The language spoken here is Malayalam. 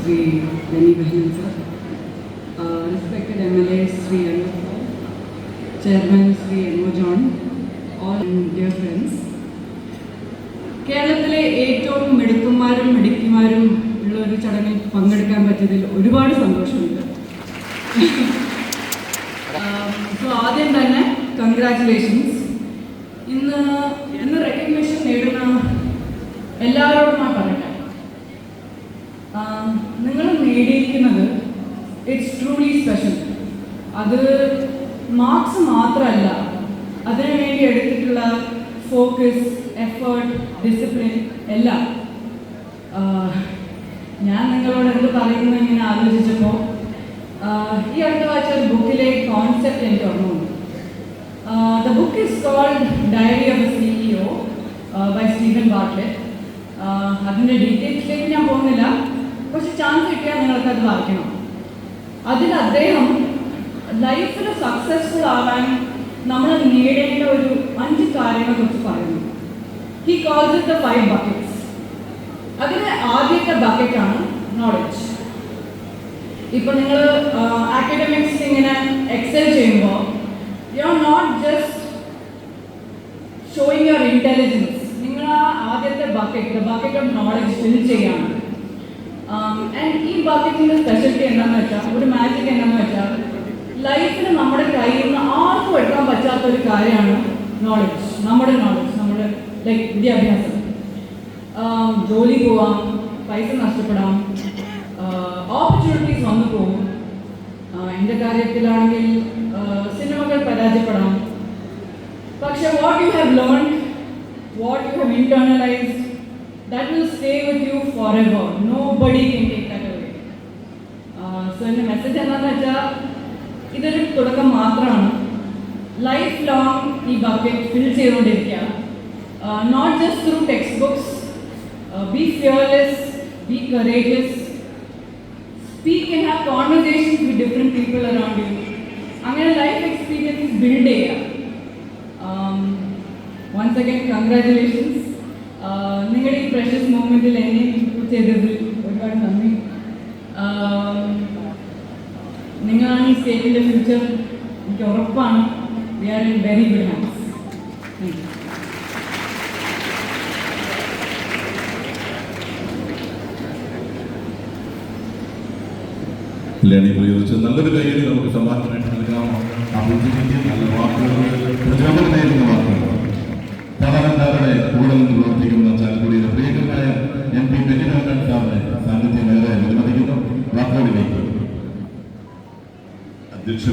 Shri Benny Behan sir respected M L A Shri Anoop chairman Shri M John all dear friends കേരളത്തിലെ ഏറ്റവും മിടുക്കന്മാരും മിടുക്കിമാരും ഉള്ള ഒരു ചടങ്ങിൽ പങ്കെടുക്കാൻ പറ്റിയതിൽ ഒരുപാട് സന്തോഷമുണ്ട്. സോ ആദ്യം തന്നെ കൺഗ്രാറ്റുലേഷൻസ് ഇന്ന് ഇന്ന് റെക്കഗ്നേഷൻ നേടുന്ന എല്ലാവരോടുമായി പറയട്ടെ. നിങ്ങൾ നേടിയിരിക്കുന്നത് ഇറ്റ്സ് ട്രൂലി സ്പെഷ്യൽ അത് മാർക്സ് മാത്രമല്ല അതിനു വേണ്ടി എടുത്തിട്ടുള്ള ഫോക്കസ് എഫേർട്ട് ഡിസിപ്ലിൻ എല്ലാം. ഞാൻ നിങ്ങളോട് എന്ത് പറയുന്നു ഇങ്ങനെ ആലോചിച്ചപ്പോൾ ഈ അടുത്ത വായിച്ച ഒരു ബുക്കിലെ കോൺസെപ്റ്റ് എനിക്ക് ഓർമ്മ the book is called diary of a CEO by Stephen Bartlett അതിന്റെ ഡീറ്റെയിൽസിലേക്ക് ഞാൻ പോകുന്നില്ല. പക്ഷെ ചാൻസ് കിട്ടിയാൽ നിങ്ങൾക്ക് അത് വായിക്കണം. അതിൽ അദ്ദേഹം ലൈഫിൽ സക്സസ്ഫുൾ ആവാൻ നമ്മൾ നേടേണ്ട ഒരു അഞ്ച് കാര്യങ്ങളെ കുറിച്ച് പറയുന്നു. He calls it the five buckets ബക്കറ്റാണ് knowledge ഇപ്പൊ നിങ്ങൾ അക്കാഡമിക്സ് ഇങ്ങനെ എക്സൽ ചെയ്യുമ്പോൾ you are not just showing your intelligence നിങ്ങൾ ആ ആദ്യത്തെ bucket bucket of knowledge fill ചെയ്യാണ് ആൻഡ് ഈ ബക്കറ്റിന്റെ സ്പെഷ്യലിറ്റി എന്താണെന്ന് വെച്ചാൽ ഒരു മാജിക് എന്താണെന്ന് വെച്ചാൽ ലൈഫിൽ നമ്മുടെ കയ്യിൽ നിന്ന് ആർക്കും എടുക്കാൻ പറ്റാത്ത ഒരു കാര്യമാണ് നോളജ് നമ്മുടെ നോളജ് നമ്മുടെ ലൈക് വിദ്യാഭ്യാസം. ആം, ജോലി പോവാം പൈസ നഷ്ടപ്പെടാം. ഓപ്പർച്യൂണിറ്റീസ് വന്നു പോകും. എന്റെ കാര്യത്തിലാണെങ്കിൽ സിനിമകൾ പരാജയപ്പെടാം. പക്ഷെ what you have learn what you have internalised that will stay with you forever nobody can take that away so എന്റെ മെസ്സേജ് എന്താണെന്ന് വെച്ചാൽ ഇതൊരു തുടക്കം മാത്രമാണ്. ലൈഫ് ലോങ് ഈ ബക്കറ്റ് ഫിൽ ചെയ്തുകൊണ്ടിരിക്കുക. Not just through textbooks be fearless be courageous speak and have conversations with different people around you അങ്ങനെ ലൈഫ് എക്സ്പീരിയൻസ് ബിൽഡ് ചെയ്യുക വൺസ് അഗൈൻ കൺഗ്രാറ്റുലേഷൻസ് നിങ്ങളുടെ ഈ പ്രഷ്യസ് മൂമെൻറ്റിൽ എന്നെ ഇൻക്ലൂഡ് ചെയ്തതിൽ ഒരുപാട് നന്ദി Um, നിങ്ങളാണ് ഈ സ്റ്റേറ്റിൻ്റെ ഫ്യൂച്ചർ എനിക്ക് ഉറപ്പാണ് we are in very good hands thank you ലേണി പ്രയോഗിച്ച് നല്ലൊരു കയ്യടി നമുക്ക് സമ്മാനമായിട്ട് നൽകാം. ബുദ്ധിമുട്ടി നല്ല പ്രവർത്തിക്കുന്ന ചാലക്കുടിയിലെ പ്രിയങ്കരനായ എം പി ബെന്നിരാമൻ സാറിനെ സാന്നിധ്യമേറെ വിലമതിക്കുന്നു വാക്കുകളിലേക്ക്. അധ്യക്ഷ